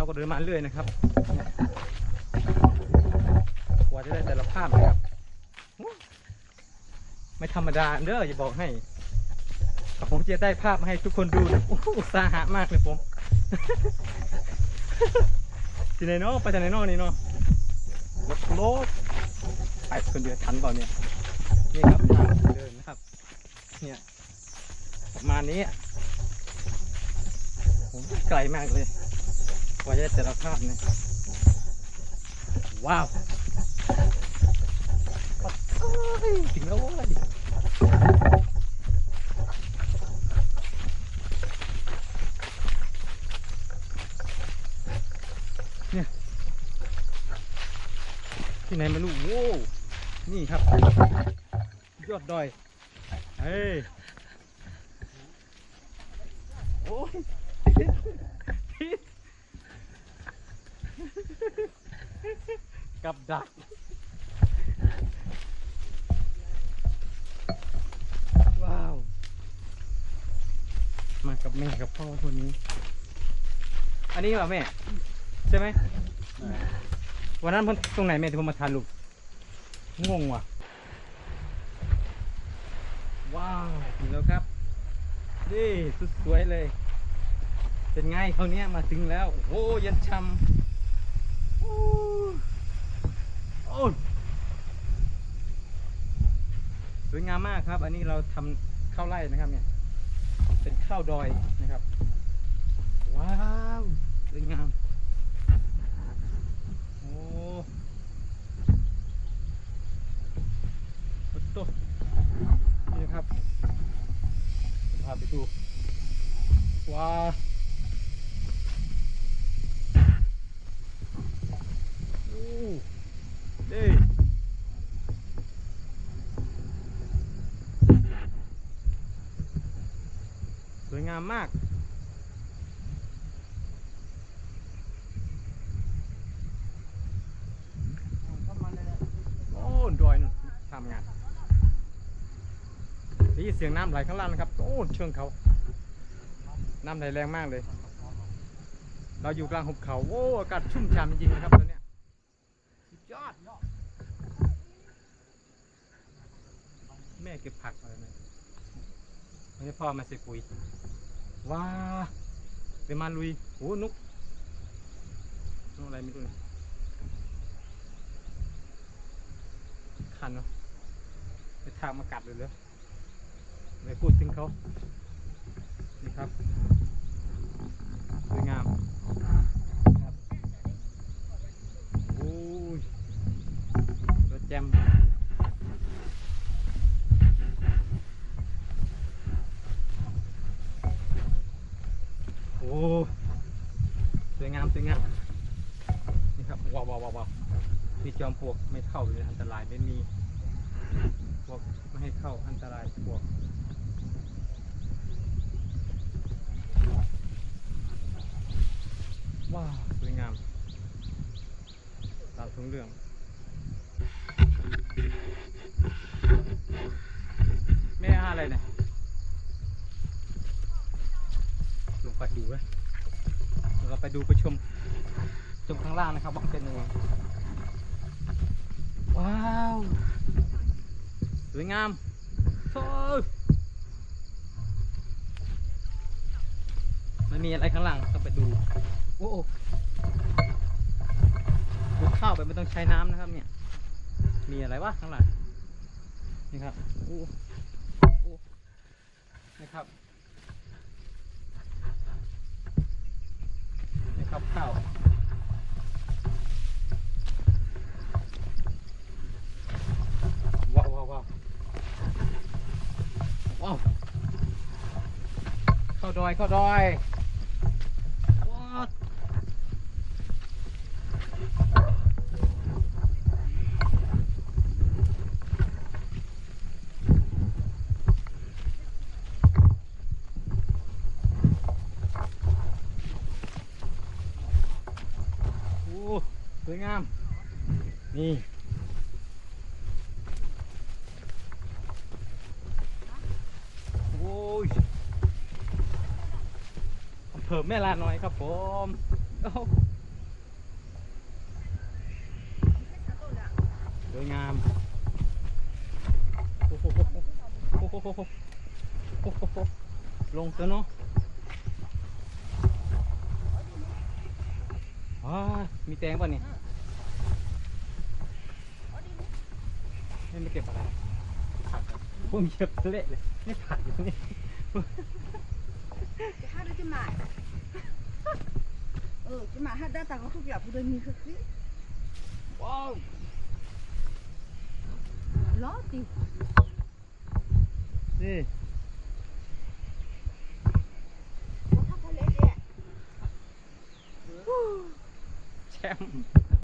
เราก็เดินมาเรื่อยนะครับกว่าจะได้แต่ละภาพนะครับ ไม่ธรรมดาเด้ออย่าบอกให้ผมจะได้ภาพมาให้ทุกคนดูนะโอ้โหอุตสาหะมากเลยผมที่ไหนเนาะไปที่ไหนเนาะนี่เนาะรถรถไปคนเดียวทันเปล่าเนี่ยนี่ครับทางเดินนะครับ เนี่ยประมาณนี้ผมไกลมากเลย กว่าจะได้แต่ละภาพเนี่ยว้าวถึงแล้วเว้ยที่ไหนไม่รู้โว้นี่ครับ ยอดดอย เฮ้ย โอ้ย กับดัก ว้าว มากับแม่กับพ่อคนนี้ อันนี้เหรอแม่ ใช่ไหม วันนั้นเพิ่นตรงไหนแม่ที่ผมมาทานลูกงงว่ะ ว้าวถึงแล้วครับ นี่สุดสวยเลย เป็นไงเขาวเนี้ยมาถึงแล้ว โอ้โหยันช่ำ โอ้สวยงามมากครับ อันนี้เราทำข้าวไร่นะครับเนี่ย เป็นข้าวดอยนะครับ ว้าวสวยงาม โอ้โอ้โตนี่นะครับพาไปดูว้าวโอ้ดีสวย งามมาก โอ้ดอยนทำงานได้ยินเสียงน้ำไหลข้างล่างนะครับ โอ้เชิงเขา น้ำไหลแรงมากเลย เราอยู่กลางหุบเขา โอ้อากาศชุ่มฉ่ำจริงๆนะครับตอนเนี้ยอดแม่เก็บผักอะไรไหมไม่ได้พ่อมาใส่ปุ๋ย ว้าเดี๋ยวมาลุยโอ้นกนกอะไรไม่รู้คันเนาะไปทางมากัดเลยเลยไม่พูดถึงเขานี่ครับสวยงามครับโอ้ยรถแจมโอ้สวยงามสวยงามนี่ครับว้าวว้าวว้าวที่จอมปลวกไม่เข้าเลยอันตรายไม่มีพวกไม่ให้เข้าอันตรายพวกว้าวสวยงามตามทุงเรื่อง แม่หาอะไรเนี่ยลงไปดูไหมเรา ไปดูไปชมชมข้างล่างนะครับว่าเป็นยังไงว้าวสวยงามโอ้มันมีอะไรข้างหลังต้องไปดูโอ้โหข้าวแบบไม่ต้องใช้น้ำนะครับเนี่ย มีอะไรวะข้างหลังนี่ครับโอ้โอ้นี่ครับ นี่ครับข้าว ว้าวว้าวว้าวว้าวเข้าดอยเข้าดอยว้าวสวยงาม นี่ โอ้ยอำ เพิ่มแม่ลาน้อยครับผมสวยงามโอ้ล้ลงตัวเนาะอ๋อมีแตงป่ะนี่ไม่เก็บอะไรผมเหยียบเละเลย ไม่ผ่านเลยนี่ How did you make? mà hát đã tao không gặp được mình khắc wow. Lót đi.